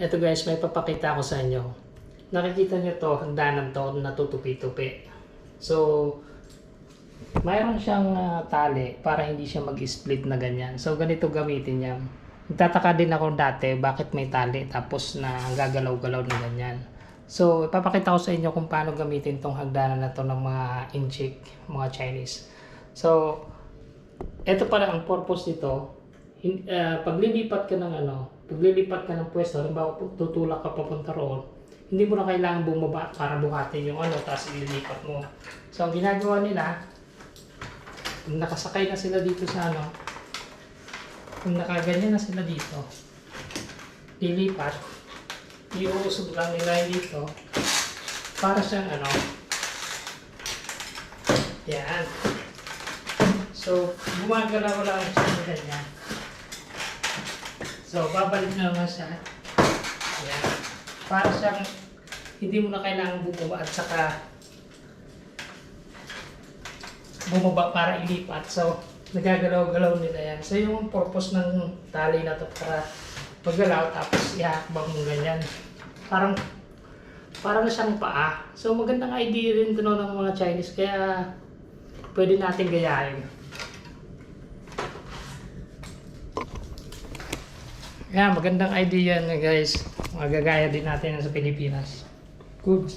Ito guys, may papakita ko sa inyo. Nakikita nyo to, hagdanan to, natutupi-tupi. So, mayroon siyang ah, tali para hindi siya mag-split na ganyan. So, ganito gamitin niya. Nagtataka din ako dati bakit may tali tapos na gagalaw-galaw na ganyan. So, ipapakita ko sa inyo kung paano gamitin tong hagdanan na to ng mga inchik, mga Chinese. So, ito pala ang purpose nito. Hin- ah, paglilipat ka ng ano, paglilipat ka ng pwesto, halimbawa tutulak ka papunta roon, hindi mo na kailangan bumaba para buhatin yung ano, tapos ililipat mo. So, ang ginagawa nila, kung nakasakay na sila dito sa ano, kung nakaganyan na sila dito, lilipat, iuusog lang nila dito, para siyang ano, yan. So, gumagalaw lang siya ganyan. So, babalik na naman siya. Ayan. Para siyang hindi mo na kailangan bumaba at saka bumaba para ilipat. So, nagagalaw-galaw nila yan. So, yung purpose ng tali na to para maggalaw tapos ihakbang mo ganyan. Parang parang siyang paa. So, magandang idea rin to no, ng mga Chinese. Kaya, pwede natin gayahin. Yeah, magandang idea yan guys. Magagaya din natin sa Pilipinas. Good.